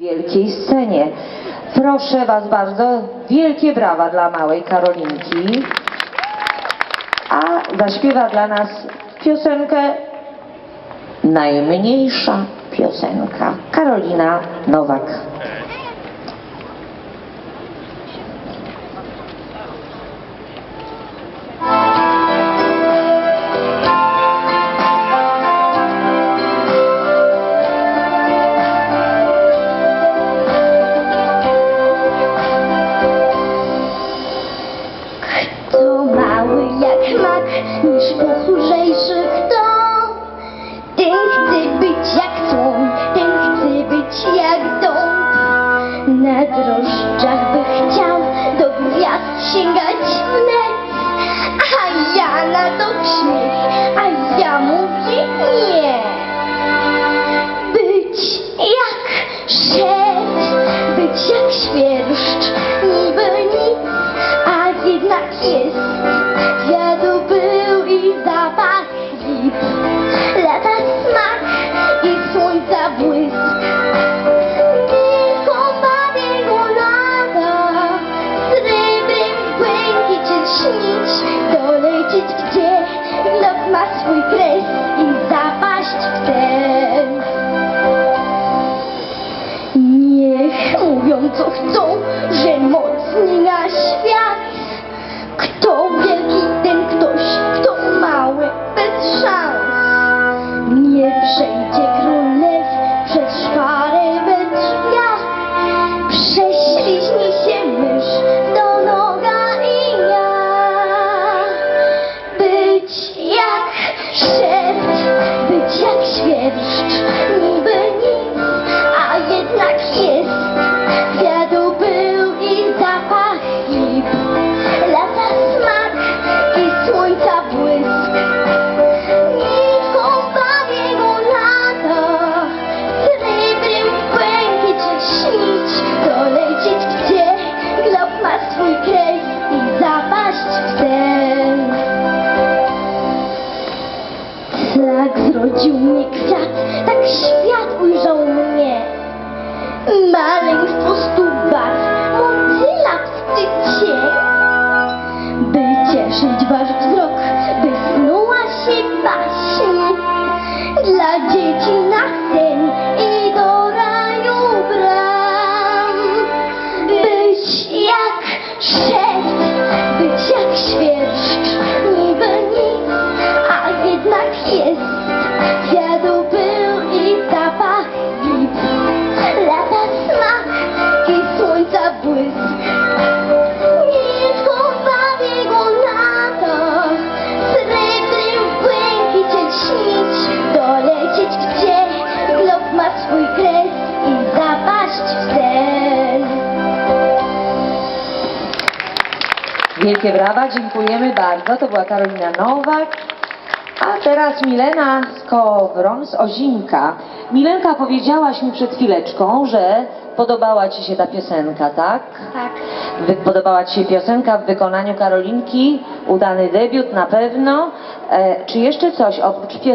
wielkiej scenie. Proszę Was bardzo, wielkie brawa dla małej Karolinki. A zaśpiewa dla nas piosenkę Najmniejsza piosenka. Karolina Nowak. Niż puchrzejszy kto? Ten chce być jak słoń, ten chce być jak dąb. Na drożdżach by chciał do gwiazd sięgać wnet. A ja na to śmiech, a ja mówię nie. Być jak szef, być jak świerszcz, niby nic, a jednak jest. Ох, Tak zrodził mnie kwiat, tak świat ujrzał mnie. Maleństwo stu barw, motyla wstyd cień. By cieszyć wasz wzrok, by snuła się baśń. Dla dzieci na Wielkie brawa, dziękujemy bardzo. To była Karolina Nowak. A teraz Milena Skowron z Ozinka. Milenka, powiedziałaś mi przed chwileczką, że podobała Ci się ta piosenka, tak? Tak. Wy, podobała Ci się piosenka w wykonaniu Karolinki, udany debiut na pewno. E, czy jeszcze coś oprócz piosenki?